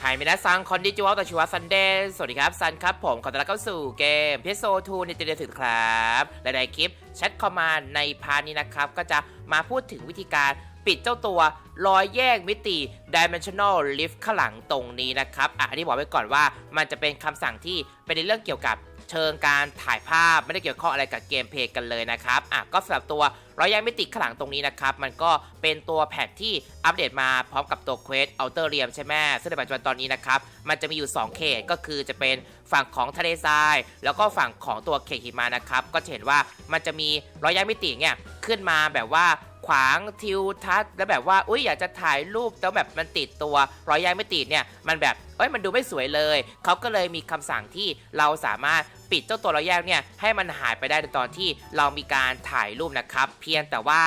ไฮมินาซังคอนดิจิวัลตชิวะซันเดย์สวัสดีครับ ซันครับผม ขอต้อนรับเข้าสู่เกมเพโซทูในเดือนถึงครับหละในคลิปแชทคอมมานในพาร์ทนี้นะครับ ก็จะมาพูดถึงวิธีการปิดเจ้าตัวรอยแยกมิติ Dimensional Lift ข้างหลังตรงนี้นะครับ อะ อันนี้บอกไว้ก่อนว่ามันจะเป็นคำสั่งที่เป็นในเรื่องเกี่ยวกับ เชิงการถ่ายภาพไม่ได้เกี่ยวข้องอะไรกับเกมเพลย์กันเลยนะครับอะก็สำหรับตัวรอยแยกมิติข้างหลังตรงนี้นะครับ มันก็เป็นตัวแพทที่อัปเดตมาพร้อมกับตัวเควสเอัลเตอร์เรียมใช่ไหมซึ่งในปัจจุบันตอนนี้นะครับ มันจะมีอยู่ 2 เขตก็คือจะเป็นฝั่งของทะเลทราย แล้วก็ฝั่งของตัวเขตหิมะนะครับ ก็จะเห็นว่ามันจะมีรอยแยกมิติเนี่ยขึ้นมาแบบว่าขวางทิวทัศน์แล้วแบบว่าอุ้ยอยากจะถ่ายรูปแล้วแบบมันติดตัวรอยแยกมิติเนี่ยมันแบบเอ้ยมันดูไม่สวยเลย เขาก็เลยมีคำสั่งที่เราสามารถ ปิดเจ้าตัวรอยแยกเนี่ยให้มันหายไปได้ในตอนที่เรามีการถ่ายรูปนะครับ เพียงแต่ว่า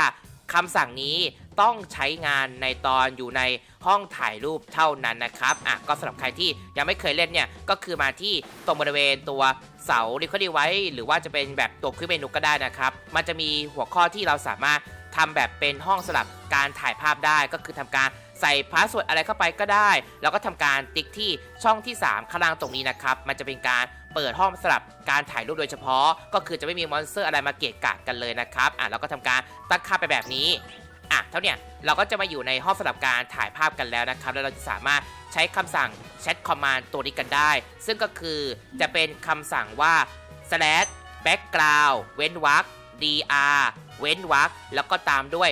คำสั่งนี้ต้องใช้งานในตอนอยู่ในห้องถ่ายรูปเท่านั้นนะครับอะก็สำหรับใครที่ยังไม่เคยเล่นเนี่ยก็คือมาที่ตรงบริเวณตัวเสาลิคอดีไว้ หรือว่าจะเป็นแบบตัวคลิปเมนูก็ได้นะครับ มันจะมีหัวข้อที่เราสามารถทำแบบเป็นห้องสลับการถ่ายภาพได้ก็คือทำการ ใส่พาสเวิร์ดอะไรเข้าไปก็ได้ แล้วก็ทำการติ๊กที่ช่องที่ 3 ข้างล่างตรงนี้นะครับ มันจะเป็นการเปิดห้องสลับการถ่ายรูปโดยเฉพาะ ก็คือจะไม่มีมอนสเตอร์อะไรมาเกะกะกันเลยนะครับอะเราก็ทำการตั้งค่าไปแบบนี้อะเท่าเนี้ยเราก็จะมาอยู่ในห้องสำหรับการถ่ายภาพกันแล้วนะครับ แล้วเราจะสามารถใช้คำสั่ง chat command ตัวนี้กันได้ ซึ่งก็คือจะเป็นคำสั่งว่า slash background เว้นวรรค dr เว้นวรรคแล้วก็ตามด้วย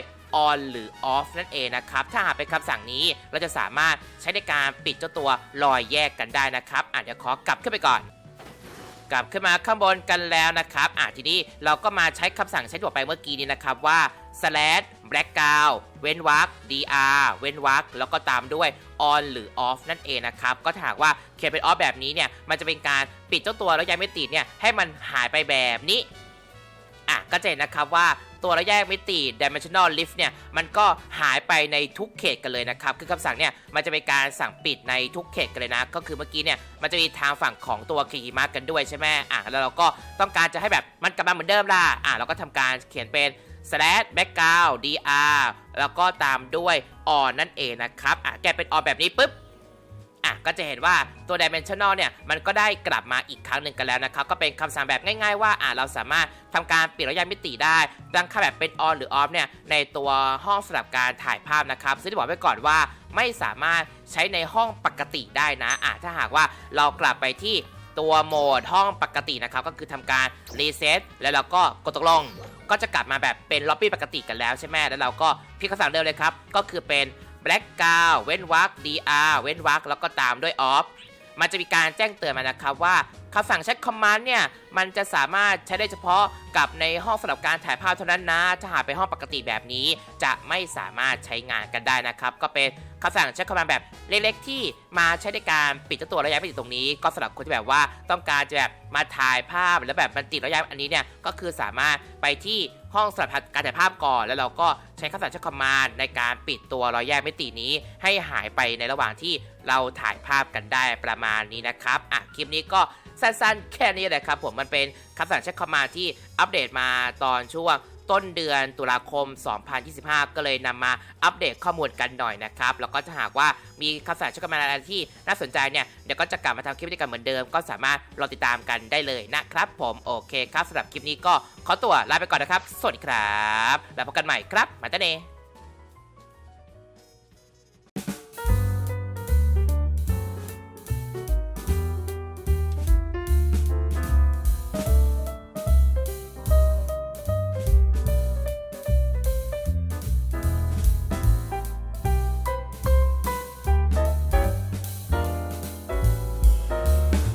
on หรือ off นั่นเองนะครับ ถ้าหากเป็นคำสั่งนี้เราจะสามารถใช้ในการปิดเจ้าตัวรอยแยกกันได้นะครับอะเดี๋ยวขอกลับขึ้นไปก่อนกลับขึ้นมาข้างบนกันแล้วนะครับอะทีนี้เราก็มาใช้คำสั่งใช้ตัวไปเมื่อกี้นี้นะครับว่า slash background เว้นวรรค dr เว้นวรรคแล้วก็ตามด้วย on หรือ off นั่นเองนะครับ ก็ถ้าหากว่าเขียนเป็น off แบบนี้เนี่ย มันจะเป็นการปิดเจ้าตัวแล้วย้ายไม่ติดเนี่ย ให้มันหายไปแบบนี้ ก็จะเห็นนะครับว่าตัวระยะมิติ dimensional lift เนี่ย มันก็หายไปในทุกเขตกันเลยนะครับ คือคำสั่งเนี่ย มันจะเป็นการสั่งปิดในทุกเขตกันเลยนะ ก็คือเมื่อกี้เนี่ย มันจะมีทางฝั่งของตัวคฮิมะกันด้วยใช่ไหมอะ แล้วเราก็ต้องการจะให้แบบมันกลับมาเหมือนเดิมล่ะ อะ เราก็ทำการเขียนเป็น slash background dr แล้วก็ตามด้วย on นั่นเองนะครับ อะ แกเป็น on แบบนี้ปุ๊บ อะก็จะเห็นว่าตัว dimensional เนี่ยมันก็ได้กลับมาอีกครั้งหนึ่งกันแล้วนะครับก็เป็นคำสั่งแบบง่ายๆว่าอะเราสามารถทำการเปลี่ยนระยะมิติได้ตั้งค่าแบบเป็น on หรือ off เนี่ยในตัวห้องสำหรับการถ่ายภาพนะครับซึ่งที่บอกไว้ก่อนว่าไม่สามารถใช้ในห้องปกติได้นะอะถ้าหากว่าเรากลับไปที่ตัวโหมดห้องปกตินะครับก็คือทำการรีเซ็ตแล้วเราก็กดตกลงก็จะกลับมาแบบเป็นล็อบบี้ปกติกันแล้วใช่ไหมแล้วเราก็พิกคำสั่งเดิมเลยครับก็คือเป็น black กาวเว้นวรรค dr เว้นวรรคแล้วก็ตามด้วย off มันจะมีการแจ้งเตือนมานะครับว่าคำสั่งแชทคอมมานด์เนี่ยมันจะสามารถใช้ได้เฉพาะกับในห้องสำหรับการถ่ายภาพเท่านั้นนะ ถ้าหากไปห้องปกติแบบนี้ จะไม่สามารถใช้งานกันได้นะครับ ก็เป็น คำสั่ง chat command แบบเล็กๆ ที่มาใช้ในการปิดเจ้าตัวระยะไม่ติดตรงนี้ ก็สำหรับคนที่แบบว่าต้องการจะแบบมาถ่ายภาพแล้วแบบมันติดระยะอันนี้เนี่ยก็คือสามารถไปที่ห้องสำหรับการถ่ายภาพก่อน แล้วเราก็ใช้คำสั่ง chat command ในการปิดตัวรอยแยกมิตินี้ ให้หายไปในระหว่างที่เราถ่ายภาพกันได้ประมาณนี้นะครับอะคลิปนี้ก็สั้นๆ แค่นี้แหละครับผมมันเป็นคำสั่ง chat command ที่อัปเดตมาตอนช่วง ต้นเดือนตุลาคม 2025 ก็เลยนำมาอัปเดตข้อมูลกันหน่อยนะครับ แล้วก็ถ้าหากว่ามีคำสั่ง chat command อะไรที่น่าสนใจเนี่ย เดี๋ยวก็จะกลับมาทำคลิปด้วยกันเหมือนเดิม ก็สามารถรอติดตามกันได้เลยนะครับ ผมโอเคครับสำหรับคลิปนี้ก็ขอตัวลาไปก่อนนะครับ สวัสดีครับ แล้วพบกันใหม่ครับ มาตาเน